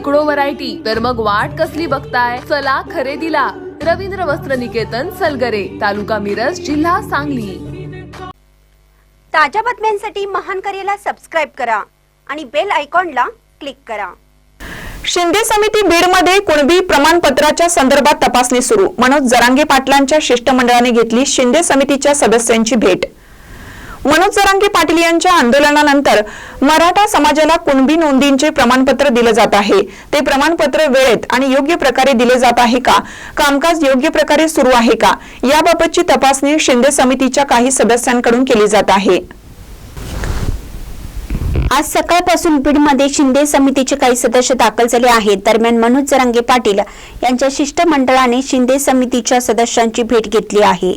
शेकडो व्हरायटी तर मग वाट कसली बघताय? चला खरेदीला. रवींद्र वस्त्र निकेतन सलगरे तालुका मिरज जिल्हा सांगली. ताज्या बातम्यांसाठी महान करेला सबस्क्राईब करा आणि बेल आयकॉनला क्लिक करा. शिंदे समिती बीडमध्ये कुणबी प्रमाणपत्राच्या संदर्भात तपासणी सुरू. मनोज जरांगे पाटलांच्या शिष्टमंडळाने घेतली शिंदे समितीच्या सदस्यांची भेट. मनोज जरांगे पाटील यांच्या आंदोलनानंतर मराठा समाजाला कुणबी नोंदींचे प्रमाणपत्र दिलं जात आहे. ते प्रमाणपत्र वेळेत आणि योग्य प्रकारे दिले जात आहे का? कामकाज योग्य प्रकारे सुरू आहे का? याबाबतची तपासणी शिंदे समितीच्या काही सदस्यांकडून केली जात आहे. आज सकाळपासून बीडमध्ये शिंदे समितीचे काही सदस्य दाखल झाले आहेत. दरम्यान मनोज जरांगे पाटील यांच्या शिष्टमंडळाने शिंदे समितीच्या सदस्यांची भेट घेतली आहे.